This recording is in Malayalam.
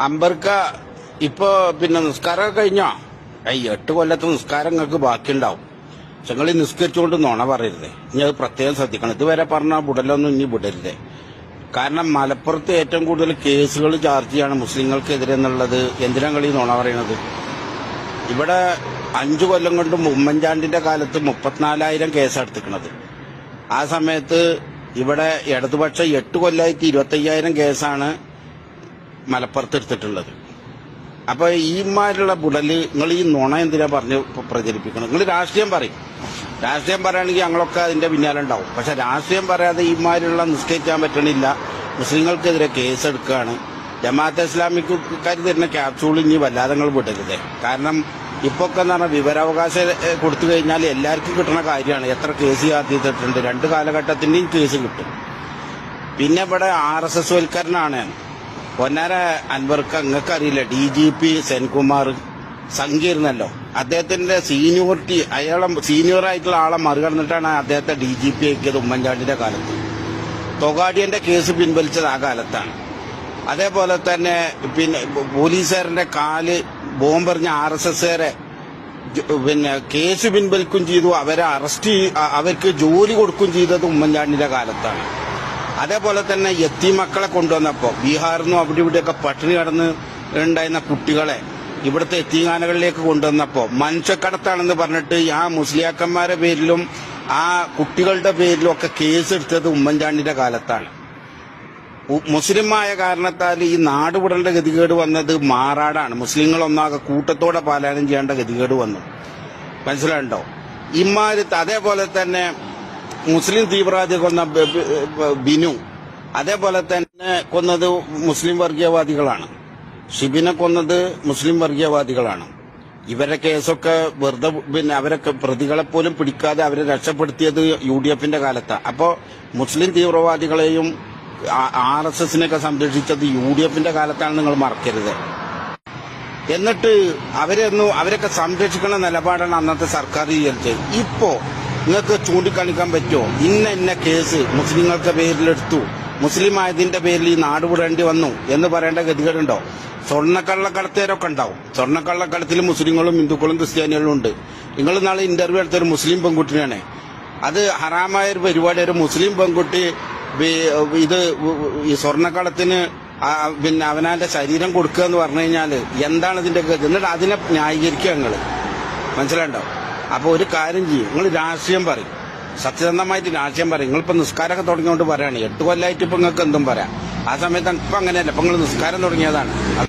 അമ്പർക്ക ഇപ്പോ പിന്നെ നിസ്കാരം കഴിഞ്ഞോ? ഈ എട്ട് കൊല്ലത്തെ നിസ്കാരം നിങ്ങൾക്ക് ബാക്കിയുണ്ടാവും. നിങ്ങൾ ഈ നിസ്കരിച്ചുകൊണ്ട് നുണ പറയരുതേ. ഇനി അത് പ്രത്യേകം ശ്രദ്ധിക്കണം. ഇതുവരെ പറഞ്ഞ വിടലൊന്നും ഇനി വിടരുതേ. കാരണം മലപ്പുറത്ത് ഏറ്റവും കൂടുതൽ കേസുകൾ ചാർജ് ചെയ്യാണ് മുസ്ലിങ്ങൾക്കെതിരെ എന്നുള്ളത്. എന്തിനാണ് ഈ നുണ പറയണത്? ഇവിടെ അഞ്ചു കൊല്ലം കൊണ്ട് ഉമ്മൻചാണ്ടിന്റെ കാലത്ത് മുപ്പത്തിനാലായിരം കേസ് എടുത്തിക്കണത്. ആ സമയത്ത് ഇവിടെ ഇടതുപക്ഷം എട്ട് കൊല്ലമായിട്ട് ഇരുപത്തയ്യായിരം കേസാണ് മലപ്പുറത്ത് എടുത്തിട്ടുള്ളത് അപ്പൊ ഈമാരുള്ള ബുടൽ നിങ്ങൾ ഈ നുണ എന്തിനാ പറഞ്ഞ് പ്ര- പ്രചരിപ്പിക്കണം നിങ്ങൾ രാഷ്ട്രീയം പറയും. രാഷ്ട്രീയം പറയുകയാണെങ്കിൽ ഞങ്ങളൊക്കെ അതിന്റെ പിന്നാലെ ഉണ്ടാവും. പക്ഷെ രാഷ്ട്രീയം പറയാതെ ഈമാരുള്ള നിസ്കരിക്കാൻ പറ്റണില്ല. മുസ്ലിങ്ങൾക്കെതിരെ കേസ് എടുക്കുകയാണ്. ജമാഅത്തെ ഇസ്ലാമിക്കാർ തരുന്ന ക്യാപ്സൂൾ ഇനി വല്ലാതെ നിങ്ങൾ വിടരുതേ. കാരണം ഇപ്പൊ ഒക്കെ എന്ന് പറഞ്ഞാൽ വിവരാവകാശം കൊടുത്തു കഴിഞ്ഞാൽ എല്ലാവർക്കും കിട്ടുന്ന കാര്യമാണ്. എത്ര കേസ് ചാർത്തിയിട്ടുണ്ട് രണ്ട് കാലഘട്ടത്തിന്റെയും കേസ് കിട്ടും. പിന്നെ ഇവിടെ ആർ എസ് എസ് വൽക്കരണമാണ്. പൊന്നാര അൻവർക്ക് അങ്ങക്ക് അറിയില്ല ഡി ജി പി സെൻകുമാർ സംഘിരുന്നല്ലോ. അദ്ദേഹത്തിന്റെ സീനിയോറിറ്റി അയാളെ സീനിയർ ആയിട്ടുള്ള ആളെ മറികടന്നിട്ടാണ് അദ്ദേഹത്തെ ഡി ജി പി ആക്കിയത് ഉമ്മൻചാണ്ടിന്റെ കാലത്ത്. തൊഗാഡിയന്റെ കേസ് പിൻവലിച്ചത് ആ കാലത്താണ്. അതേപോലെ തന്നെ പിന്നെ പോലീസുകാരന്റെ കാൽ ബോംബെറിഞ്ഞ ആർ എസ് എസുകാരെ പിന്നെ കേസ് പിൻവലിക്കുകയും ചെയ്തു. അവരെ അറസ്റ്റ് അവർക്ക് ജോലി കൊടുക്കുകയും ചെയ്തത് ഉമ്മൻചാണ്ടിന്റെ കാലത്താണ്. അതേപോലെ തന്നെ എത്തി മക്കളെ കൊണ്ടുവന്നപ്പോ ബീഹാറിൽ നിന്നും അവിടെ ഇവിടെയൊക്കെ പട്ടിണി കടന്ന് ഉണ്ടായിരുന്ന കുട്ടികളെ ഇവിടുത്തെ എത്തിങ്ങാനകളിലേക്ക് കൊണ്ടുവന്നപ്പോ മനുഷ്യക്കടത്താണെന്ന് പറഞ്ഞിട്ട് ആ മുസ്ലിയാക്കന്മാരെ പേരിലും ആ കുട്ടികളുടെ പേരിലും ഒക്കെ കേസ് എടുത്തത് ഉമ്മൻചാണ്ടിന്റെ കാലത്താണ് മുസ്ലിമായ കാരണത്താൽ ഈ നാട് വിടേണ്ട ഗതികേട് വന്നത് മാറാടാണ്. മുസ്ലിങ്ങൾ ഒന്നാകെ കൂട്ടത്തോടെ പാലായനം ചെയ്യേണ്ട ഗതികേട് വന്നു. മനസ്സിലാണ്ടോ ഇമാര് അതേപോലെ തന്നെ മുസ്ലിം തീവ്രവാദി കൊന്ന ബിനു അതേപോലെ തന്നെ കൊന്നത് മുസ്ലിം വർഗീയവാദികളാണ്. ഷിബിനെ കൊന്നത് മുസ്ലിം വർഗീയവാദികളാണ്. ഇവരെ കേസൊക്കെ വെറുതെ പിന്നെ അവരൊക്കെ പ്രതികളെ പോലും പിടിക്കാതെ അവരെ രക്ഷപ്പെടുത്തിയത് യു ഡി എഫിന്റെ കാലത്താണ് അപ്പോ മുസ്ലിം തീവ്രവാദികളെയും ആർ എസ് എസിനെയൊക്കെ സംരക്ഷിച്ചത് യു ഡി എഫിന്റെ കാലത്താണ് നിങ്ങൾ മറക്കരുത്. എന്നിട്ട് അവരെയൊന്നും അവരൊക്കെ സംരക്ഷിക്കുന്ന നിലപാടാണ് അന്നത്തെ സർക്കാർ സ്വീകരിച്ചത് ഇപ്പോ നിങ്ങൾക്ക് ചൂണ്ടിക്കാണിക്കാൻ പറ്റുമോ? ഇന്ന ഇന്ന കേസ് മുസ്ലിങ്ങൾക്ക് പേരിലെടുത്തു. മുസ്ലിം ആയതിന്റെ പേരിൽ ഈ നാട് വിടേണ്ടി വന്നു എന്ന് പറയേണ്ട ഗതികേടുണ്ടോ? സ്വർണക്കള്ളക്കടത്തേരൊക്കെ ഉണ്ടാവും. സ്വർണക്കള്ളക്കടത്തിൽ മുസ്ലിങ്ങളും ഹിന്ദുക്കളും ക്രിസ്ത്യാനികളും ഉണ്ട്. നിങ്ങൾ നാളെ ഇന്റർവ്യൂ എടുത്ത ഒരു മുസ്ലിം പെൺകുട്ടിയാണ് അത് ഹറാമായ ഒരു പരിപാടി. ഒരു മുസ്ലിം പെൺകുട്ടി ഇത് ഈ സ്വർണക്കടത്തിന് പിന്നെ അവനാന്റെ ശരീരം കൊടുക്കുക എന്ന് പറഞ്ഞു കഴിഞ്ഞാൽ എന്താണ് ഇതിന്റെ ഗതി? എന്നിട്ട് അതിനെ ന്യായീകരിക്കുക നിങ്ങൾ മനസ്സിലാണ്ടോ അപ്പൊ ഒരു കാര്യം ചെയ്യും. നിങ്ങൾ രാഷ്ട്രീയം പറയും. സത്യസന്ധമായിട്ട് രാഷ്ട്രീയം പറയും. നിങ്ങളിപ്പോ നിസ്കാരമൊക്കെ തുടങ്ങിയോണ്ട് പറയാണ്. എട്ട് കൊല്ലായിട്ട് ഇപ്പൊ നിങ്ങൾക്ക് എന്തും പറയാം. ആ സമയത്ത് ഇപ്പൊ അങ്ങനെയല്ല. ഇപ്പൊ നിങ്ങൾ നിസ്കാരം തുടങ്ങിയതാണ്.